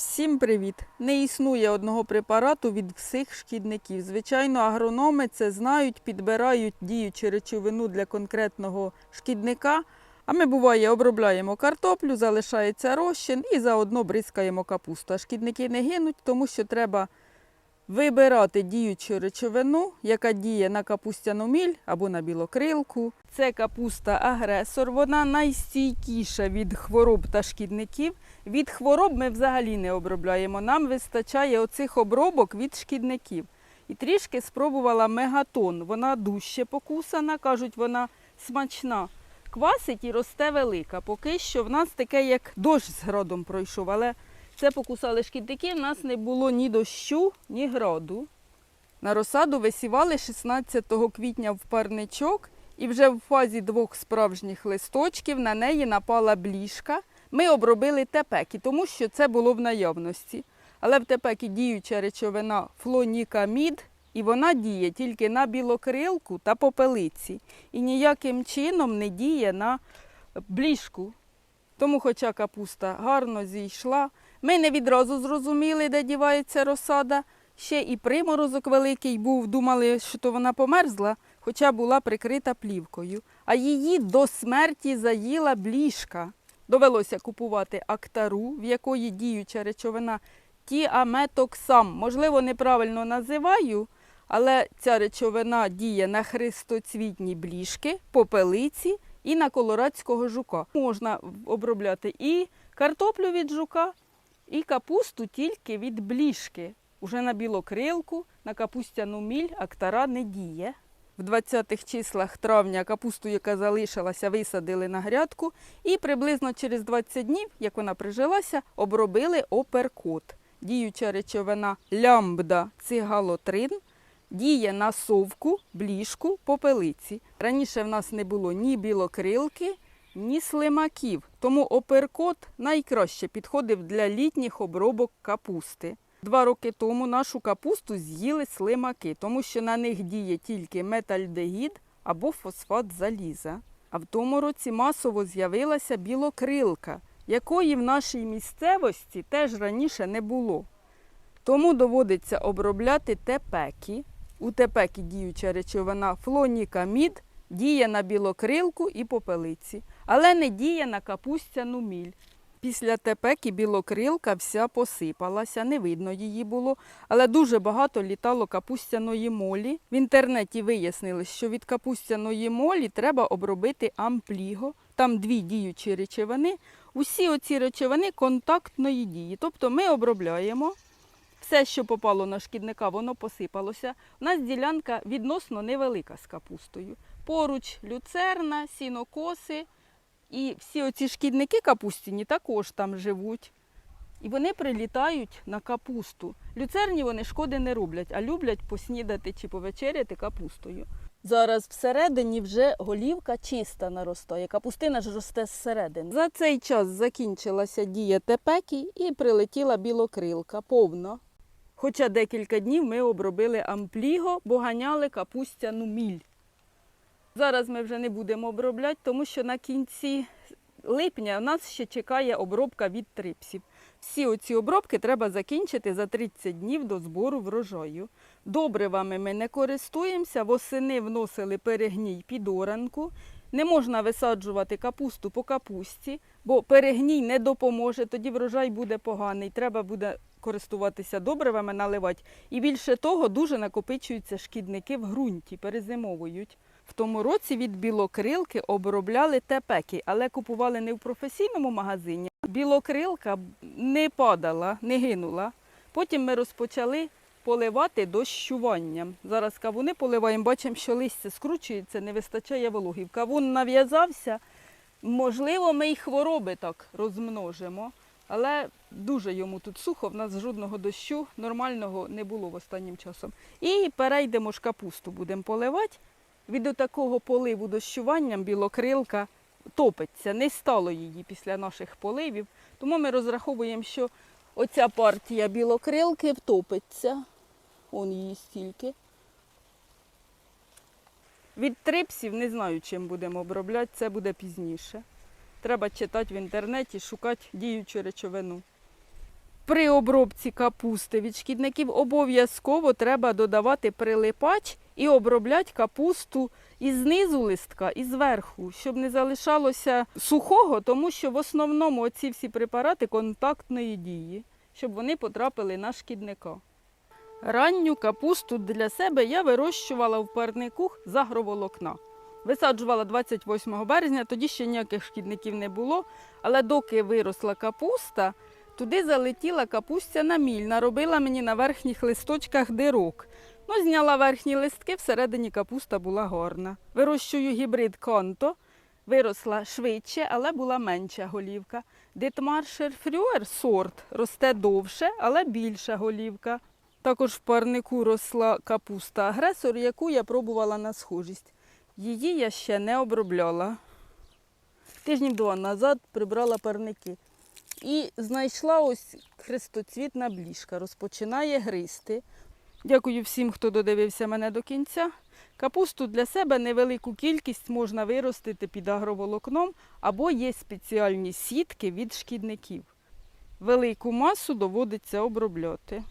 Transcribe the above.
Всім привіт! Не існує одного препарату від всіх шкідників. Звичайно, агрономи це знають, підбирають діючу речовину для конкретного шкідника. А ми буває обробляємо картоплю, залишається розчин і заодно бризкаємо капусту. А шкідники не гинуть, тому що треба вибирати діючу речовину, яка діє на капустяну міль або на білокрилку. Це капуста агресор. Вона найстійкіша від хвороб та шкідників. Від хвороб ми взагалі не обробляємо. Нам вистачає оцих обробок від шкідників. І трішки спробувала мегатон. Вона дужче покусана, кажуть, вона смачна. Квасить і росте велика. Поки що в нас таке, як дощ з градом пройшов, але це покусали шкідники, в нас не було ні дощу, ні граду. На розсаду висівали 16 квітня в парничок, і вже в фазі двох справжніх листочків на неї напала бліжка. Ми обробили тепекі, тому що це було в наявності. Але в тепекі діюча речовина флонікамід, і вона діє тільки на білокрилку та попелиці. І ніяким чином не діє на бліжку. Тому, хоча капуста гарно зійшла, ми не відразу зрозуміли, де дівається розсада. Ще і приморозок великий був, думали, що то вона померзла, хоча була прикрита плівкою. А її до смерті заїла бліжка. Довелося купувати актару, в якої діюча речовина тіаметоксам. Можливо, неправильно називаю, але ця речовина діє на христоцвітні бліжки, попелиці і на колорадського жука. Можна обробляти і картоплю від жука, і капусту тільки від бліжки. Уже на білокрилку, на капустяну міль актара не діє. В 20-х числах травня капусту, яка залишилася, висадили на грядку і приблизно через 20 днів, як вона прижилася, обробили оперкот. Діюча речовина лямбда цигалотрин діє на совку, бліжку, попелиці. Раніше в нас не було ні білокрилки, ні слимаків, тому оперкот найкраще підходив для літніх обробок капусти. Два роки тому нашу капусту з'їли слимаки, тому що на них діє тільки метальдегід або фосфат заліза. А в тому році масово з'явилася білокрилка, якої в нашій місцевості теж раніше не було. Тому доводиться обробляти тепекі. У тепекі діюча речовина флонікамід діє на білокрилку і попелиці, але не діє на капустяну міль. Після тепеки білокрилка вся посипалася, не видно її було, але дуже багато літало капустяної молі. В інтернеті вияснили, що від капустяної молі треба обробити ампліго. Там дві діючі речовини. Усі оці речовини контактної дії. Тобто ми обробляємо. Все, що попало на шкідника, воно посипалося. У нас ділянка відносно невелика з капустою. Поруч люцерна, сінокоси. І всі оці шкідники капустіні також там живуть. І вони прилітають на капусту. Люцерні вони шкоди не роблять, а люблять поснідати чи повечеряти капустою. Зараз всередині вже голівка чиста наростає. Капустина ж росте зсередини. За цей час закінчилася дія тепекі і прилетіла білокрилка повно. Хоча декілька днів ми обробили ампліго, бо ганяли капустяну міль. Зараз ми вже не будемо обробляти, тому що на кінці липня нас ще чекає обробка від трипсів. Всі оці обробки треба закінчити за 30 днів до збору врожаю. Добривами ми не користуємося, восени вносили перегній під оранку. Не можна висаджувати капусту по капусті, бо перегній не допоможе, тоді врожай буде поганий. Треба буде користуватися добривами, наливати. І більше того, дуже накопичуються шкідники в ґрунті, перезимовують. В тому році від білокрилки обробляли тепеки, але купували не в професійному магазині. Білокрилка не падала, не гинула. Потім ми розпочали поливати дощуванням. Зараз кавуни поливаємо, бачимо, що листя скручується, не вистачає вологи. Кавун нав'язався, можливо, ми й хвороби так розмножимо. Але дуже йому тут сухо, в нас жодного дощу нормального не було в останнім часом. І перейдемо ж капусту, будемо поливати. Від такого поливу дощуванням білокрилка топиться, не стало її після наших поливів. Тому ми розраховуємо, що оця партія білокрилки втопиться. Он її стільки. Від трипсів не знаю, чим будемо обробляти, це буде пізніше. Треба читати в інтернеті, шукати діючу речовину. При обробці капусти від шкідників обов'язково треба додавати прилипач і обробляти капусту і знизу листка, і зверху, щоб не залишалося сухого, тому що в основному оці всі препарати контактної дії, щоб вони потрапили на шкідника. Ранню капусту для себе я вирощувала в парнику з агроволокна. Висаджувала 28 березня, тоді ще ніяких шкідників не було, але доки виросла капуста, туди залетіла капустяна міль, наробила мені на верхніх листочках дирок. Ну, зняла верхні листки, всередині капуста була гарна. Вирощую гібрид Конто, виросла швидше, але була менша голівка. Дитмаршер Фрюер сорт росте довше, але більша голівка. Також в парнику росла капуста агресор, яку я пробувала на схожість. Її я ще не обробляла. Тижнів два назад прибрала парники. І знайшла ось хрестоцвітна бліжка, розпочинає гризти. Дякую всім, хто додивився мене до кінця. Капусту для себе невелику кількість можна виростити під агроволокном або є спеціальні сітки від шкідників. Велику масу доводиться обробляти.